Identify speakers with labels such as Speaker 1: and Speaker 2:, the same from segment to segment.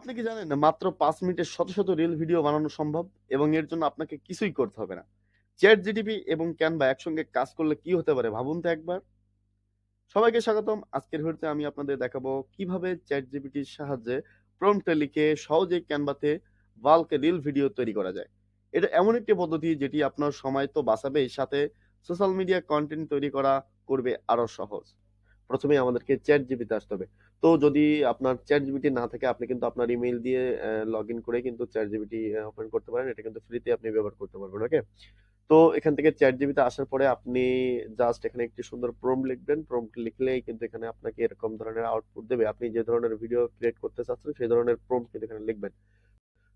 Speaker 1: আপনি কি জানেন মাত্র ৫ মিনিটে শত, শত রিল ভিডিও বানানো সম্ভব এবং এর জন্য আপনাকে কিছুই করতে হবে না। ChatGPT এবং Canva একসঙ্গে কাজ করলে কি হতে পারে ভাবুন তো একবার। সবাইকে স্বাগতম। আজকের ভিডিওতে আমি আপনাদের দেখাবো কীভাবে ChatGPT র সাহায্যে প্রম্পট লিখে সহজেই Canva তে বাল্ক রিল ভিডিও তৈরি করা যায়। এটা এমন একটি পদ্ধতি যেটি আপনার সময় তো বাঁচাবেই সাথে সোশ্যাল মিডিয়া কন্টেন্ট তৈরি করা করবে আরও সহজ। প্রথমে আমাদেরকে ChatGPT তে আসতে হবে। তো যদি আপনার ChatGPT না থাকে, আপনি কিন্তু আপনার ইমেইল দিয়ে লগ ইন করে কিন্তু চ্যাট অ্যা ওপেন করতে পারেন। এটা কিন্তু ফ্রিতে আপনি ব্যবহার করতে পারবেন। ওকে? তো এখান থেকে ChatGPT তে আসার পরে আপনি জাস্ট এখানে একটি সুন্দর প্রম্পট লিখবেন। প্রম্পট লিখলেই কিন্তু এখানে আপনাকে এরকম ধরনের আউটপুট দেবে। আপনি যে ধরনের ভিডিও ক্রিয়েট করতে চাচ্ছেন, সেই ধরনের প্রম্পট কিন্তু এখানে লিখবেন।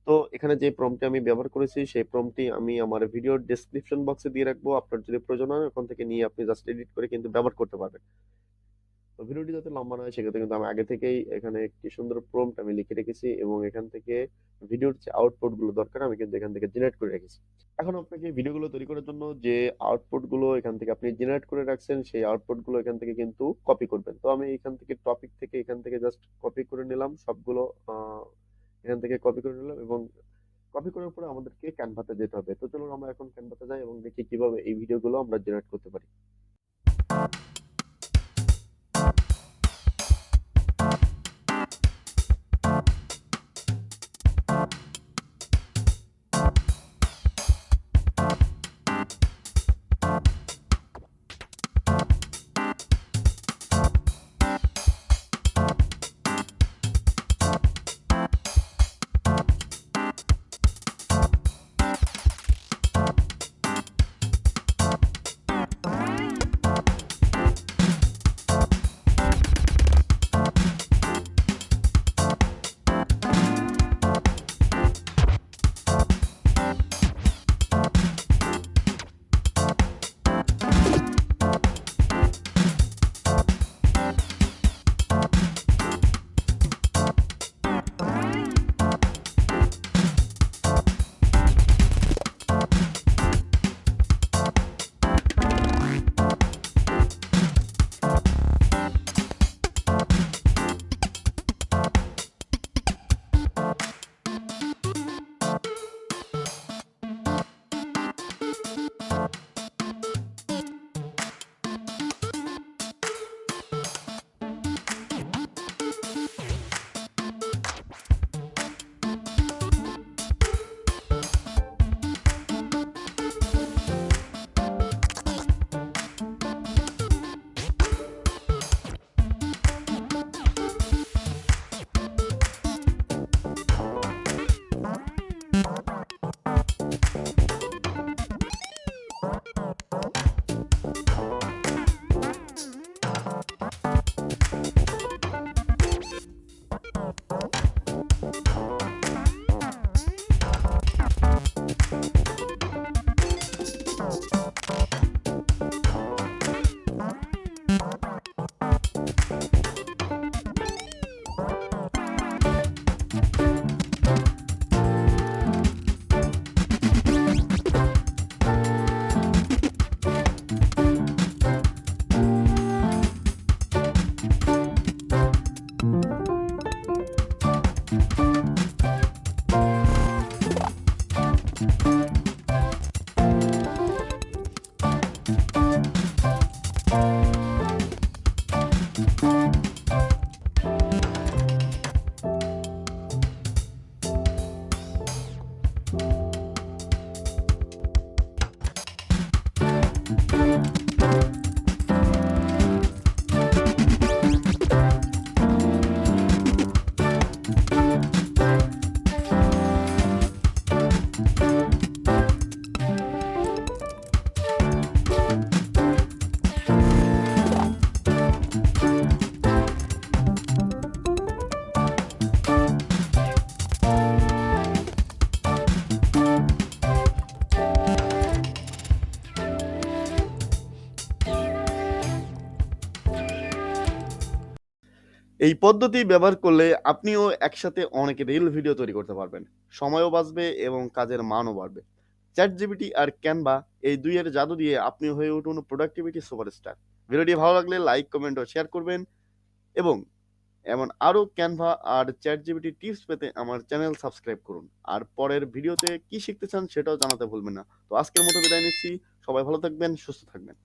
Speaker 1: তো এখানে যে প্রম্পটটি আমি ব্যবহার করেছি, সেই প্রম্পটটি আমি আমার ভিডিওর ডেসক্রিপশন বক্সে দিয়ে রাখব। আপনার যদি প্রয়োজন হয়, ওখান থেকে নিয়ে আপনি জাস্ট এডিট করে কিন্তু ব্যবহার করতে পারবেন। তো ভিডিওটি যাতে লম্বা না হয় সেক্ষেত্রে কিন্তু আমি আগে থেকেই এখানে একটি সুন্দর প্রম্পট আমি লিখে রেখেছি এবং এখান থেকে ভিডিওর যে আউটপুটগুলো দরকার, আমি কিন্তু এখান থেকে জেনারেট করে রেখেছি। এখন আপনাকে ভিডিওগুলো তৈরি করার জন্য যে আউটপুটগুলো এখান থেকে আপনি জেনারেট করে রাখছেন, সেই আউটপুটগুলো এখান থেকে কিন্তু কপি করবেন। তো আমি এখান থেকে টপিক থেকে এখান থেকে জাস্ট কপি করে নিলাম, সবগুলো এখান থেকে কপি করে নিলাম এবং কপি করার পরে আমাদেরকে Canva তে যেতে হবে। তো চলুন আমরা এখন Canva তে যাই এবং দেখি কীভাবে এই ভিডিওগুলো আমরা জেনারেট করতে পারি। এই পদ্ধতি ব্যবহার করলে আপনিও একসাথে অনেক রিল ভিডিও তৈরি করতে পারবেন। সময়ও বাঁচবে এবং কাজের মানও বাড়বে। চ্যাট জিবিটি আর ক্যানভা এই দুইয়ের জাদু দিয়ে আপনি হয়ে উঠুন প্রোডাক্টিভিটি সুপারস্টার। ভিডিওটি ভালো লাগলে লাইক, কমেন্ট ও শেয়ার করবেন এবং এমন আরও ক্যানভা আর চ্যাট জিবিটি টিপস পেতে আমার চ্যানেল সাবস্ক্রাইব করুন আর পরের ভিডিওতে কি শিখতে চান সেটাও জানাতে ভুলবেন না তো আজকের মতো বিদায় নিচ্ছি সবাই ভালো থাকবেন সুস্থ থাকবেন